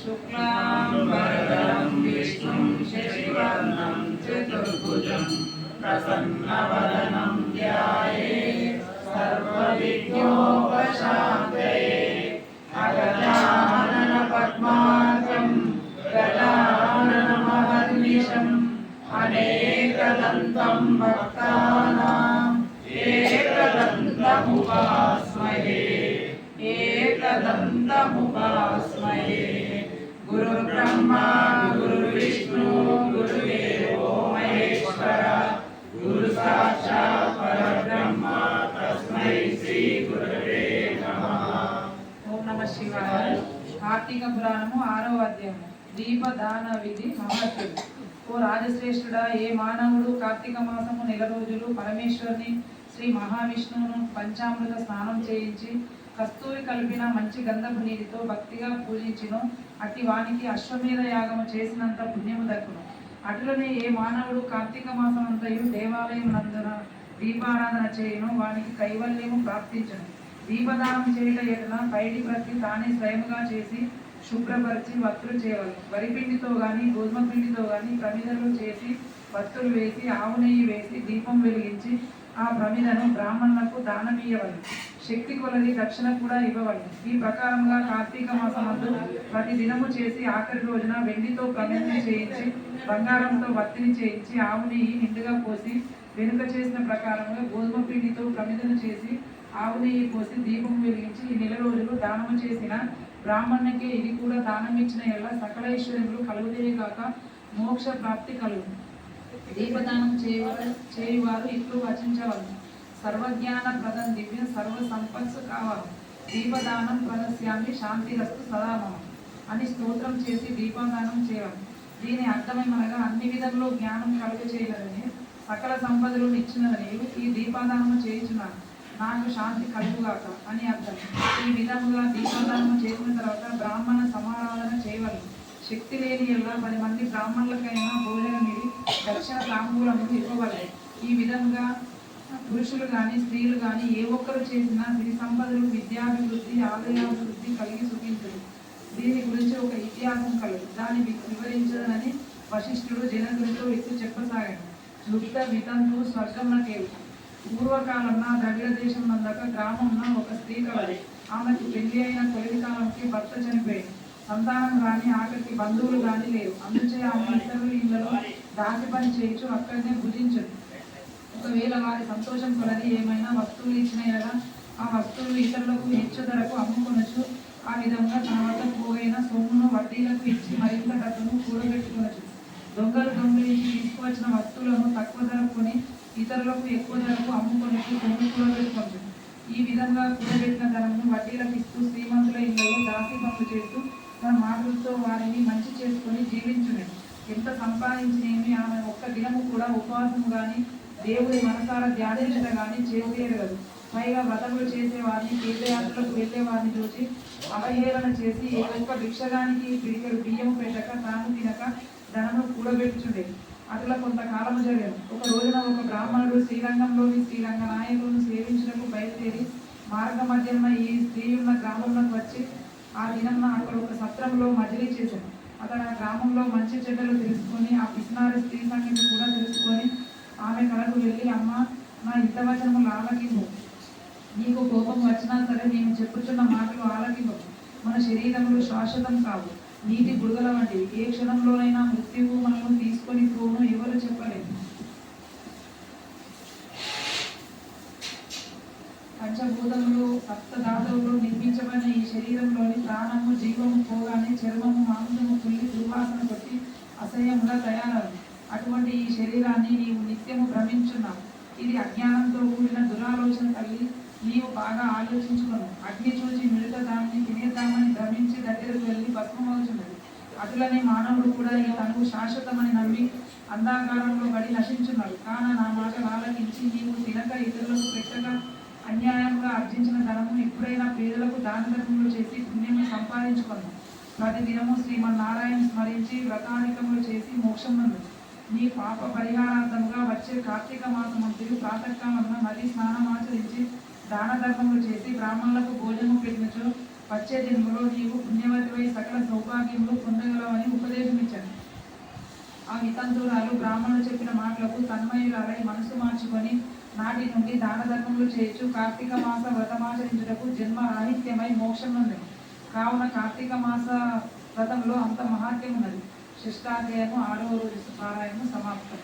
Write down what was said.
शुक्लाम्बरदं विष्णुं शशिवर्णं चतुर्भुजं प्रसन्नवदनं ध्याये सर्वविघ्नोपशान्तये अगजाननपद्माकं गजाननमहर्निशम् अनेकदन्तं भक्तानाम् एकदन्तमुपास्महे एकदन्तमुपास्महे ఓం నమ. శివాయ కార్తీక పురాణము ఆరవ అధ్యాయము. దీపదాన విధి మహత్తులు ఓ రాజశ్రేష్ఠుడా ఏ మానవుడు కార్తీక మాసము నెల రోజులు పరమేశ్వరుని శ్రీ మహావిష్ణువును పంచామృత స్నానం చేయించి కస్తూరి కలిపిన మంచి గంధపు నీటితో భక్తిగా పూజించిను. అట్టి వానికి అశ్వమేధ యాగము చేసినంత పుణ్యము దక్కును. అటులనే ఏ మానవుడు కార్తీక మాసం అంతయు దేవాలయం నందున దీపారాధన చేయను వానికి కైవల్యము ప్రాప్తించను. దీపదానం చేయట ఎడల బయటి ప్రతి తానే స్వయముగా చేసి శుభ్రపరిచి వత్తులు చేయవాలి. వరిపిండితో గాని గోధుమ పిండితో గాని ప్రమిదలు చేసి వత్తులు వేసి ఆవు నెయ్యి వేసి దీపం వెలిగించి ఆ ప్రమిదను బ్రాహ్మణులకు దానమీయవలను శక్తి కొలది దక్షిణ కూడా ఇవ్వవలను ఈ ప్రకారంగా కార్తీక మాసమందు ప్రతి దినము చేసి ఆఖరి రోజున వెండితో ప్రమిదని చేయించి బంగారంతో వత్తిని చేయించి ఆవు నెయ్యి నిండుగా పోసి వెనుక చేసిన ప్రకారంగా గోధుమ పిండితో ప్రమిదను చేసి ఆవు నెయ్యి పోసి దీపం వెలిగించి ఈ నెల రోజులు దానము చేసిన బ్రాహ్మణునికి ఇది కూడా దానం ఇచ్చిన ఎలా సకల ఐశ్వర్యములు కలుగుదేవి కాక మోక్ష ప్రాప్తి కలుగు. దీపదానం చేయవారు చేయువారు ఇట్లు వచించవలను. సర్వజ్ఞాన ప్రదం దివ్య సర్వ సంపత్సు కావాలి దీపదానం ప్రదస్యామి శాంతిరస్తు సదామం అని స్తోత్రం చేసి దీపదానం చేయాలి దీని అర్థమేమనగా అన్ని విధంలో జ్ఞానం కలుగ సకల సంపదలు ఇచ్చిన నీవు ఈ దీపాదానము చేయించున్నాను. నాకు శాంతి కలుగుగాక అని అర్థం. ఈ విధముగా దీపదానం చేసిన తర్వాత బ్రాహ్మణ సమారాధన చేయవలను. శక్తి లేని ఎలా పది మంది బ్రాహ్మణులకైనా భోజనమిది దక్షిణ తాంబూలము ఇవ్వవలే ఈ విధంగా పురుషులు కానీ స్త్రీలు కానీ ఏ ఒక్కరు చేసినా సిరి సంపదలు విద్యాభివృద్ధి ఆదాయాభివృద్ధి కలిగి సుఖించదు దీని గురించి ఒక ఇతిహాసం కలదు. దాన్ని వివరించదని వశిష్ఠుడు జనకులతో ఎత్తు చెప్పసాగాడు లుప్త వితంతు స్వర్గమునకేవు పూర్వకాలంలో ద్రవిడ దేశం నందక గ్రామంలో ఒక స్త్రీ కలదు. ఆమెకు పెళ్ళి అయిన తొలి కాలంకి భర్త చనిపోయింది. సంతానం కానీ ఆఖరికి బంధువులు కానీ లేవు అందుచే ఆమె ఇతరుల ఇళ్ళలో దాసి పని చేయొచ్చు అక్కడనే భుజించదు. ఒకవేళ వారి సంతోషం కొలది ఏమైనా వస్తువులు ఇచ్చిన ఎడల ఆ వస్తువులు ఇతరులకు హెచ్చు ధరకు అమ్ముకొనొచ్చు. ఆ విధంగా తన వద్ద పోగైన సొమ్మును వడ్డీలకు ఇచ్చి మరింత డబ్బును కూడబెట్టుకొనొచ్చు. దొంగలు దొంగిలించి తీసుకువచ్చిన వస్తువులను తక్కువ ధరకు కొని ఇతరులకు ఎక్కువ ధరకు అమ్ముకొని సొమ్ము కూడబెట్టుకొనొచ్చు ఈ విధంగా కూడబెట్టిన ధనము వడ్డీలకు ఇస్తూ శ్రీమంతుల ఇళ్ళలో దాసి పనులు చేస్తూ తన మాటలతో వారిని మంచి చేసుకొని జీవించునేది ఎంత సంపాదించినేమి ఆమె ఒక్క దినము కూడా ఉపవాసము కానీ దేవుడి మనసార ధ్యానించట కానీ చేసేయగలదు. పైగా వ్రతములు చేసేవారిని తీర్థయాత్రలకు వెళ్ళేవారిని చూసి అవహేళన చేసి ఏ ఒక్క భిక్షగానికి పిడికలు బియ్యము పెట్టక తాను తినక ధనము కూడబెట్టుచుండేది అట్లా కొంతకాలము జరిగాను. ఒక రోజున ఒక బ్రాహ్మణుడు శ్రీరంగంలోని శ్రీరంగ నాయకులను సేవించడానికి బయలుదేరి మార్గ మధ్యన ఈ స్త్రీ ఉన్న గ్రామంలోకి వచ్చి ఆ దినం అక్కడ ఒక సత్రంలో మజిలీ చేశాను అతను ఆ గ్రామంలో మంచి చెడ్డలు తెలుసుకొని ఆ పిసినారి స్త్రీ సంగతి కూడా తెలుసుకొని ఆమె కళకు వెళ్ళి అమ్మ నా హితవచనములు ఆలకింపు. నీకు కోపం వచ్చినా సరే నేను చెప్పుచున్న మాటలు ఆలకింపు. మన శరీరములు శాశ్వతం కావు. నీటి బుడగల వంటివి ఏ క్షణంలోనైనా మృత్యువు మనల్ని తీసుకొని పోను ఎవరు చెప్పలేదు పంచభూతములు సప్తధాతువులు నిర్మించబడిన ఈ శరీరంలోని ప్రాణము జీవము పోగానే చర్మము మాంసము పుల్లి దుర్వాసన కొట్టి అసహ్యంగా తయారవు. అటువంటి ఈ శరీరాన్ని నీవు నిత్యము భ్రమించున్నావు. ఇది అజ్ఞానంతో కూడిన దురాలోచన కలిగి నీవు బాగా ఆలోచించుకును. అగ్ని చూచి మిడత దాన్ని తినేద్దామని భ్రమించి అట్లనే మానవుడు కూడా ఈ తనకు శాశ్వతమని నమ్మి అంధాకారంలో పడి నశించున్నాడు. కాన నా మాట ఆలకించి నీవు తినక ఇతరులకు పెట్టక అన్యాయంగా అర్జించిన ధనము ఎప్పుడైనా పేదలకు దాన ధర్మములు చేసి పుణ్యము సంపాదించుకున్నాం ప్రతి దినము శ్రీమన్నారాయణ స్మరించి వ్రతాధికములు చేసి మోక్షమందు నీ పాప పరిహారార్థముగా వచ్చే కార్తీక మాసమంతులు ప్రాతకాలమున నది స్నానం ఆచరించి దాన ధర్మములు చేసి బ్రాహ్మణులకు భోజనము పెట్టినచో వచ్చే జన్మలో నీవు పుణ్యవతివై సకల సౌభాగ్యములు పొంద ఆ వితంతురాలు బ్రాహ్మణులు చెప్పిన మాటలకు తన్మయురాలై మనసు మార్చుకొని నాటి నుండి దాన ధర్మములు చేయొచ్చు. కార్తీక మాస వ్రతమాచరించుటకు జన్మ రాహిత్యమై మోక్షం ఉంది కావున కార్తీక మాస వ్రతంలో అంత మహాత్యం ఉన్నది శిష్టాధ్యాయము ఆరవ రోజు పారాయణము సమాప్తం.